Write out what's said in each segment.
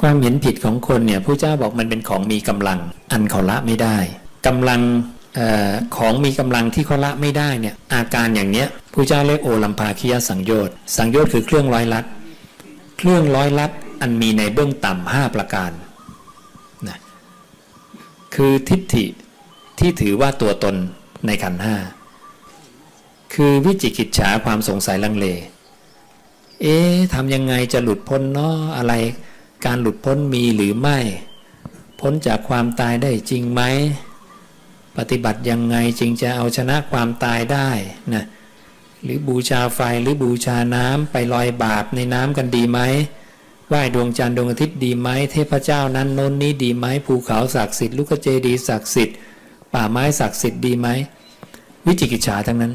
ความเห็นผิดของคนเนี่ยผู้เจ้าบอกมันเป็นของมีกำลัง อันเขาละไม่ได้กำลังออของมีกำลังที่เขาละไม่ได้เนี่ยอาการอย่างเนี้ยผู้เจ้าเรียกโอลัมพาคียสังโยชน์สังโยชน์คือเครื่องร้อยลัดเครื่องร้อยลัดอันมีในเบื้องต่ำห้าประการนะคือทิฏฐิที่ถือว่าตัวตนในขันห้าคือวิจิกิจฉาความสงสัยลังเล เอ๊ะทำยังไงจะหลุดพ้นเนาะอะไร การหลุดพ้นมีหรือไม่ พ้นจากความตายได้จริงไหม ปฏิบัติยังไงจึงจะเอาชนะความตายได้นะหรือบูชาไฟหรือบูชาน้ำไปลอยบาปในน้ำกันดีไหมไหว้ดวงจันทร์ดวงอาทิตย์ดีไหมเทพเจ้านั้นโน้นนี้ดีไหมภูเขาศักดิ์สิทธิ์ลูกเจดีศักดิ์สิทธิ์ป่าไม้ศักดิ์สิทธิ์ดีไหมวิจิกิจฉาทั้งนั้น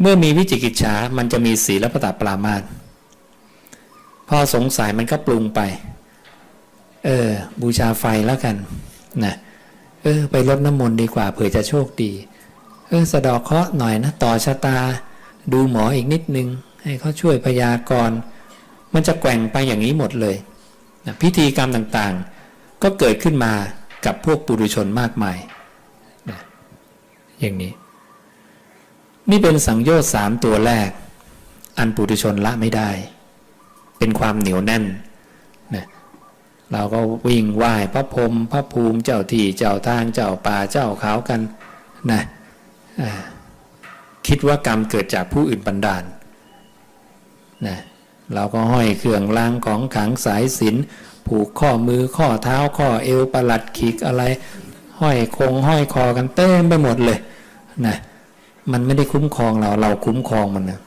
เมื่อมีวิจิกิจฉามันจะมีศีลปตปรามาต พอสงสัยมันก็ปรุงไป เออ บูชาไฟแล้วกันนะเออ ไปลดน้ำมนต์ดีกว่าเผื่อจะโชคดี เออ สะดอกเคราะห์หน่อยนะ ต่อชะตา ดูหมออีกนิดนึง ให้เขาช่วยพยากรณ์มันจะแกว่งไปอย่างนี้หมดเลยนะพิธีกรรมต่างๆ ก็เกิดขึ้นมากับพวกปุถุชนมากมายนะอย่างนี้ นี่เป็นสังโยชน์สามตัวแรก อันปุถุชนละไม่ได้ เป็นความเหนียวแน่นนะเราก็วิ่งไหว้พระพรมพระภูมิเจ้าที่เจ้าทางเจ้าป่าเจ้าเขากันนะคิดว่ากรรมเกิดจากผู้อื่นบันดาลนะเราก็ห้อยเครื่องรางของขังสายสินผูกข้อมือข้อเท้าข้อเอวประหลัดขีกอะไร ห้อยคงห้อยคอกันเต็มไปหมดเลยนะมันไม่ได้คุ้มครองเราเราคุ้มครองมันนะ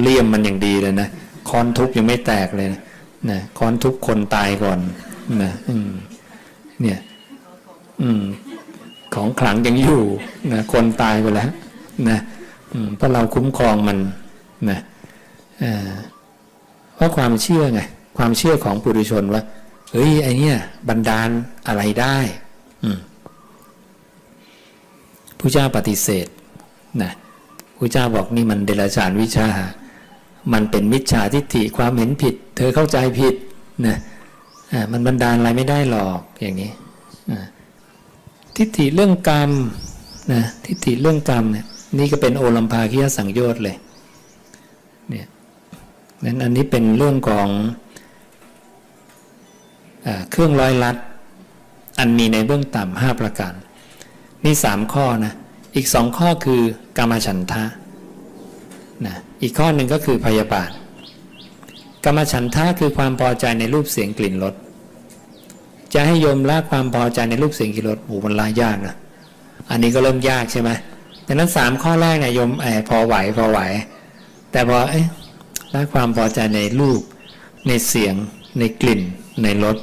เลี่ยมมันอย่างดีเลยนะ คอนทุบยังไม่แตกเลยนะนะคอนทุบคนตายก่อนนะอืเนี่ย อืม ของขลังยังอยู่นะคนตายไปแล้วนะเพราะเราคุ้มครองมันนะเพราะความเชื่อไงความเชื่อของปุถุชนว่าเฮ้ยไอเนี้ยบันดาลอะไรได้ผู้เจ้าปฏิเสธนะผู้เจ้าบอกนี่มันเดรัจฉานวิชา มันเป็นมิจฉาทิฏฐิความเห็นผิด เธอเข้าใจผิดนะมันบันดาลอะไรไม่ได้หรอกอย่างนี้ทิฏฐิเรื่องกรรมนะทิฏฐิเรื่องกรรมเนี่ยนี่ก็เป็นโอลัมพาคียสังโยชน์เลยเนี่ยนั้นอันนี้เป็นเรื่องของอเครื่องร้อยลัด อันมีในเบื้องต่ำห้าประการ นี่สามข้อนะ อีกสองข้อคือกรรมฉันทะ นะอีกข้อหนึ่งก็คือพยาบาทกรรมฉันทะคือความพอใจในรูปเสียงกลิ่นรสจะให้โยมละความพอใจในรูปเสียงกลิ่นรสโอ้มันละยากนะอันนี้ก็เริ่มยากใช่ไหมดังนั้นสามข้อแรกเนี่ยโยมไอพอไหวพอไหว แต่พอเอ๊ะละความพอใจในรูป ในเสียง ในกลิ่น ในรส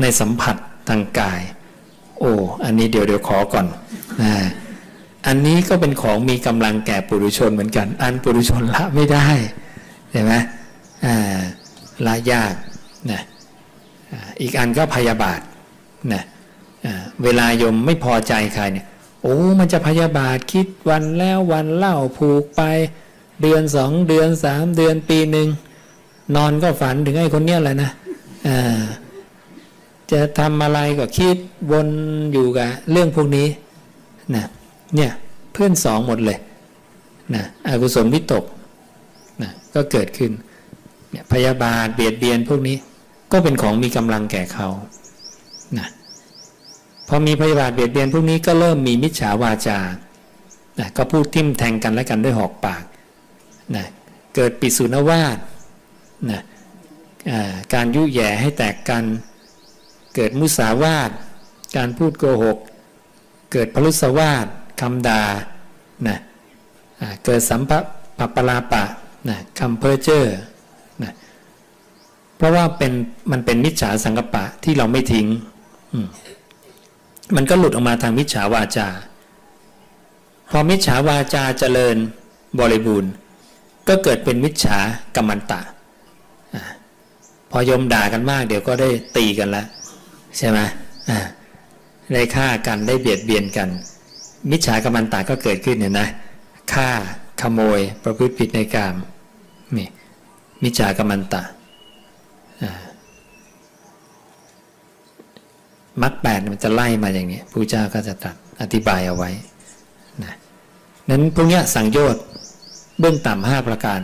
ในสัมผัสทางกาย โอ้อันนี้เดี๋ยวเดี๋ยวขอก่อนนะ อันนี้ก็เป็นของมีกำลังแก่ปุถุชนเหมือนกัน อันปุถุชนละไม่ได้เห็นไหมละยากนะอีกอันก็พยาบาทนะเวลายมไม่พอใจใครเนี่ยโอ้มันจะพยาบาทคิดวันแล้ววันเล่าผูกไป เดือนสองเดือนสามเดือนปีหนึ่งนอนก็ฝันถึงไอ้คนเนี้ยแหละนะจะทำอะไรก็คิดวนอยู่กับเรื่องพวกนี้นะ เนี่ยเพื่อนสองหมดเลยนะอกุศลวิตกนะก็เกิดขึ้นเนี่ยพยาบาทเบียดเบียนพวกนี้ก็เป็นของมีกำลังแก่เขานะพอมีพยาบาทเบียดเบียนพวกนี้ก็เริ่มมีมิจฉาวาจานะก็พูดทิ่มแทงกันและกันด้วยหอกปากนะเกิดปิสุนวาสนะการยุแย่ให้แตกกัน เกิดมุสาวาทการพูดโกหก เกิดพลุสวาท คำดานะเกิดสัมภปปลาปะนะคำเพ้อเจอนะเพราะว่าเป็นมันเป็นมิจฉาสังกปะที่เราไม่ทิ้ง มันก็หลุดออกมาทางมิจฉาวาจา พอมิจฉาวาจาเจริญบริบูรณ์ ก็เกิดเป็นมิจฉากรรมันตะ พอยมด่ากันมาก เดี๋ยวก็ได้ตีกันแล้วใช่ไหมได้ฆ่ากันได้เบียดเบียนกัน มิจฉากรรมันตาก็เกิดขึ้นเนี่ยนะฆ่าขโมย ประพฤติผิดในกรรมนี่มิจฉากรรมันตะมักแปดมันจะไล่มาอย่างนี้พระเจ้าก็จะตรัสอธิบายเอาไว้นะนั้นพวกนี้สังโยชน์เบื้องต่ำห้าประการ